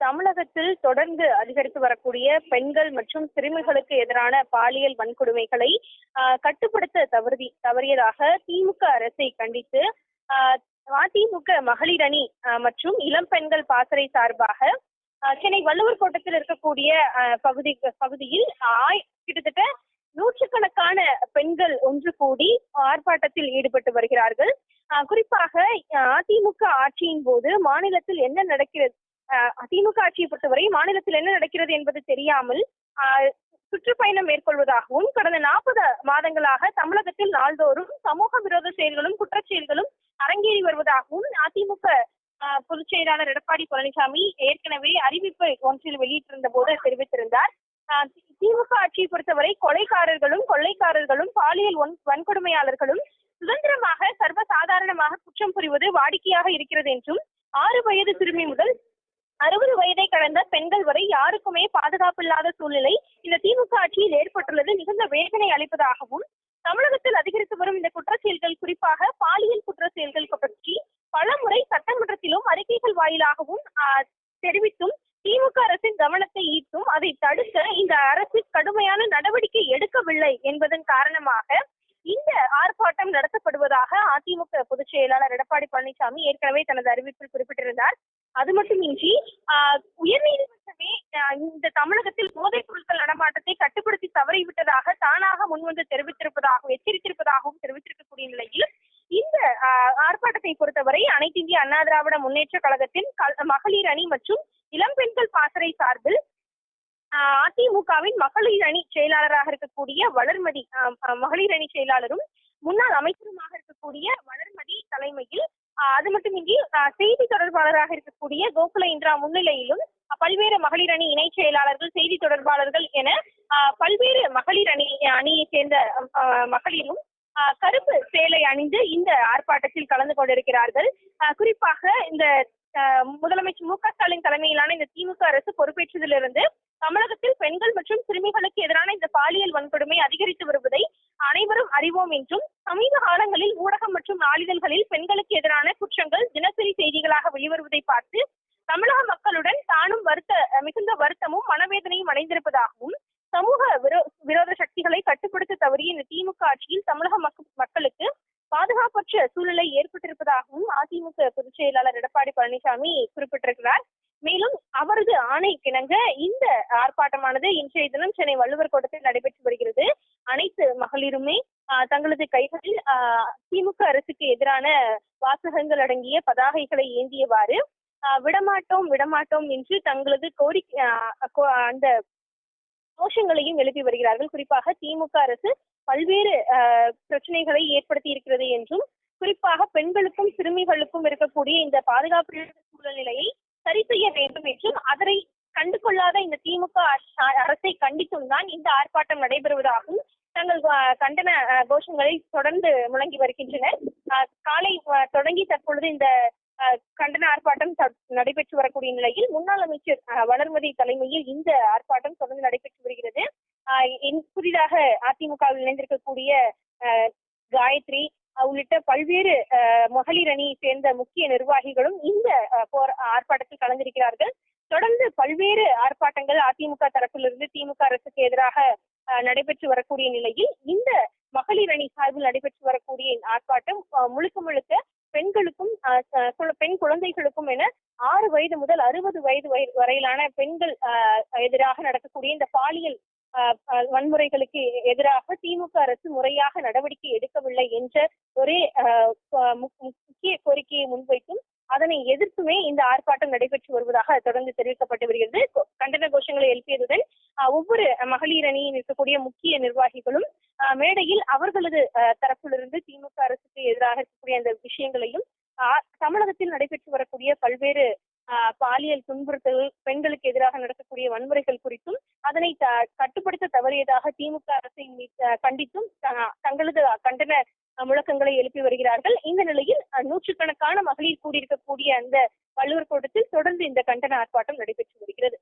தமிழகத்தில் தொடர்ந்து அதிகரித்து வரக்கூடிய பெண்கள் மற்றும் சிறுமிகளுக்கு எதிரான பாலியல் வன்கொடுமைகளை கட்டுப்படுத்த தவறி தவறியதாக திமுக அரசை கண்டித்து அதிமுக மகளிர் அணி மற்றும் இளம் பெண்கள் பாசறை சார்பாக சென்னை வள்ளுவர் கோட்டத்தில் இருக்கக்கூடிய ஆஹ், பகுதி பகுதியில் கிட்டத்தட்ட நூற்றுக்கணக்கான பெண்கள் ஒன்று கூடி ஆர்ப்பாட்டத்தில் ஈடுபட்டு வருகிறார்கள். ஆஹ், குறிப்பாக அதிமுக ஆட்சியின் போது மாநிலத்தில் என்ன நடக்கிறது அதிமுக ஆட்சியை பொறுத்தவரை மாநிலத்தில் என்ன நடக்கிறது என்பது தெரியாமல் சுற்றுப்பயணம் மேற்கொள்வதாகவும் கடந்த நாற்பது மாதங்களாக தமிழகத்தில் நாள்தோறும் சமூக விரோத செயல்களும் குற்றச்செயல்களும் அரங்கேறி வருவதாகவும் அதிமுக பொதுச் செயலாளர் எடப்பாடி பழனிசாமி ஏற்கனவே அறிவிப்பு ஒன்றில் வெளியிட்டிருந்த போது தெரிவித்திருந்தார். திமுக ஆட்சியை பொறுத்தவரை கொலைக்காரர்களும் கொள்ளைக்காரர்களும் பாலியல் வன்கொடுமையாளர்களும் சுதந்திரமாக சர்வசாதாரணமாக குற்றம் புரிவது வாடிக்கையாக இருக்கிறது என்றும் ஆறு வயது சிறுமி முதல் அறுபது வயதை கடந்த பெண்கள் வரை யாருக்குமே பாதுகாப்பில்லாத சூழ்நிலை இந்த திமுக ஆட்சியில் ஏற்பட்டுள்ளது மிகுந்த வேதனை அளிப்பதாகவும் தமிழகத்தில் அதிகரித்து வரும் இந்த குற்றச்செயல்கள் குறிப்பாக பாலியல் குற்ற செயல்கள் பற்றி பலமுறை சட்டமன்றத்திலும் அறிக்கைகள் வாயிலாகவும் ஆஹ், தெரிவித்தும் திமுக அரசின் கவனத்தை ஈர்த்தும் அதை தடுக்க இந்த அரசு கடுமையான நடவடிக்கை எடுக்கவில்லை என்பதன் காரணமாக இந்த ஆர்ப்பாட்டம் நடத்தப்படுவதாக அதிமுக பொதுச் செயலாளர் எடப்பாடி பழனிசாமி ஏற்கனவே தனது அறிவிப்பில் குறிப்பிட்டிருந்தார். அது மட்டுமின்றி ஆஹ், உயர்நீதிமன்றமே இந்த தமிழகத்தில் போதைப் பொருட்கள் நடமாட்டத்தை கட்டுப்படுத்தி தவறிவிட்டதாக தானாக முன்வந்து தெரிவித்திருப்பதாகவும் எச்சரித்திருப்பதாகவும் தெரிவித்திருக்கக்கூடிய நிலையில் இந்த ஆர்ப்பாட்டத்தை பொறுத்தவரை அனைத்து இந்திய அண்ணா திராவிட முன்னேற்ற கழகத்தின் கல்- மகளிர் அணி மற்றும் இளம் பெண்கள் பாசறை சார்பில் ஆஹ், அதிமுகவின் மகளிர் அணி செயலாளராக இருக்கக்கூடிய வளர்மதி ஆஹ், மகளிர் அணி செயலாளரும் முன்னாள் அமைச்சருமாக இருக்கக்கூடிய வளர்மதி தலைமையில் அது மட்டுமின்றி செய்தி தொடர்பாளராக இருக்கக்கூடிய கோகுல இந்திரா முன்னிலையிலும் பல்வேறு மகளிர் அணி இணை செயலாளர்கள் செய்தி தொடர்பாளர்கள் என பல்வேறு மகளிர் அணி அணியை சேர்ந்த மகளிரும் கருப்பு சேலை அணிந்து இந்த ஆர்ப்பாட்டத்தில் கலந்து கொண்டிருக்கிறார்கள். ஆஹ், குறிப்பாக இந்த ஆஹ், முதலமைச்சர் மு க ஸ்டாலின் தலைமையிலான இந்த திமுக அரசு பொறுப்பேற்றதிலிருந்து தமிழகத்தில் பெண்கள் மற்றும் சிறுமி எதிரான இந்த பாலியல் வன்கொடுமை அதிகரித்து வருவதை அனைவரும் அறிவோம் என்றும் சமீப காலங்களில் ஊடகம் மற்றும் நாளிதழ்களில் பெண்களுக்கு எதிரான குற்றங்கள் தினசரி செய்திகளாக வெளிவருவதை பார்த்து தமிழக மக்களுடன் தானும் வருத்த மிகுந்த வருத்தமும் மனவேதனையும் அடைந்திருப்பதாகவும் சமூக விரோத சக்திகளை கட்டுப்படுத்த தவறிய இந்த திமுக ஆட்சியில் தமிழக மக்களுக்கு பாதுகாப்பற்ற சூழ்நிலை ஏற்பட்டிருப்பதாகவும் அதிமுக பொதுச் செயலாளர் எடப்பாடி பழனிசாமி குறிப்பிட்டிருக்கிறார். மேலும் அவரது ஆணை கிணங்க இந்த ஆர்ப்பாட்டமானது இன்றைய தினம் சென்னை வள்ளுவர் கோட்டத்தில் நடைபெற்று வருகிறது. அனைத்து மகளிருமே தங்களது கைகளில் திமுக அரசுக்கு எதிரான வாசகங்கள் அடங்கிய பதாகைகளை ஏந்தியவாறு விடமாட்டோம் விடமாட்டோம் என்று தங்களது கோரிக்கை அந்த கோஷங்களையும் எழுப்பி வருகிறார்கள். குறிப்பாக திமுக அரசு பல்வேறு ஆஹ், பிரச்சனைகளை ஏற்படுத்தி இருக்கிறது என்றும் குறிப்பாக பெண்களுக்கும் சிறுமிகளுக்கும் இருக்கக்கூடிய இந்த பாதுகாப்பு சூழ்நிலையை சரி செய்ய வேண்டும் என்றும் அதனை கண்டு கொள்ளாத இந்த திமுக அரசை கண்டித்தும் தான் இந்த ஆர்ப்பாட்டம் நடைபெறுவதாகவும் தங்கள் கண்டன கோஷங்களை தொடர்ந்து முழங்கி வருகின்றனர் காலை தொடங்கி தற்பொழுது இந்த கண்டன ஆர்ப்பாட்டம் நடைபெற்று வரக்கூடிய நிலையில் முன்னாள் அமைச்சர் வளர்மதி தலைமையில் இந்த ஆர்ப்பாட்டம் தொடர்ந்து நடைபெற்று வருகிறது. புதிதாக அதிமுகவில் இணைந்திருக்கக்கூடிய ஆஹ், காயத்ரி உள்ளிட்ட பல்வேறு ஆஹ், மகளிர் அணியை சேர்ந்த முக்கிய நிர்வாகிகளும் இந்த போர் ஆர்ப்பாட்டத்தில் கலந்திருக்கிறார்கள். தொடர்ந்து பல்வேறு ஆர்ப்பாட்டங்கள் அதிமுக தரப்பிலிருந்து திமுக அரசுக்கு எதிராக நடைபெற்று வரக்கூடிய நிலையில் இந்த மகளிர் அணி சார்பில் நடைபெற்று வரக்கூடிய ஆர்ப்பாட்டம் முழுக்க முழுக்க பெண்களுக்கும் ஆஹ், பெண் குழந்தைகளுக்கும் என ஆறு வயது முதல் அறுபது வயது வரையிலான பெண்கள் ஆஹ், எதிராக நடக்கக்கூடிய இந்த பாலியல் ஆஹ், வன்முறைகளுக்கு எதிராக திமுக அரசு முறையாக நடவடிக்கை எடுக்கவில்லை என்ற ஒரே ஆஹ், முக்கிய கோரிக்கையை முன்வைத்தும் அதனை எதிர்த்துமே இந்த ஆர்ப்பாட்டம் நடைபெற்று வருவதாக தொடர்ந்து தெரிவிக்கப்பட்டு வருகிறது. கண்டன கோஷங்களை எழுப்பியதுடன் ஒவ்வொரு மகளிர் அணியில் இருக்கக்கூடிய முக்கிய நிர்வாகிகளும் ஆஹ், மேடையில் அவர்களது தரப்பிலிருந்து திமுக அரசுக்கு எதிராக இருக்கக்கூடிய அந்த விஷயங்களையும் ஆஹ், தமிழகத்தில் நடைபெற்று வரக்கூடிய பல்வேறு ஆஹ், பாலியல் துன்புறுத்தல் பெண்களுக்கு எதிராக நடக்கக்கூடிய வன்முறைகள் குறித்தும் அதனை த- கட்டுப்படுத்த தவறியதாக திமுக அரசை கண்டித்தும் தங்களது கண்டன முழக்கங்களை எழுப்பி வருகிறார்கள். இந்த நிலையில் நூற்றுக்கணக்கான மகளிர் கூடியிருக்கக்கூடிய அந்த வள்ளுவர் கூட்டத்தில் தொடர்ந்து இந்த கண்டன ஆர்ப்பாட்டம் நடைபெற்று வருகிறது.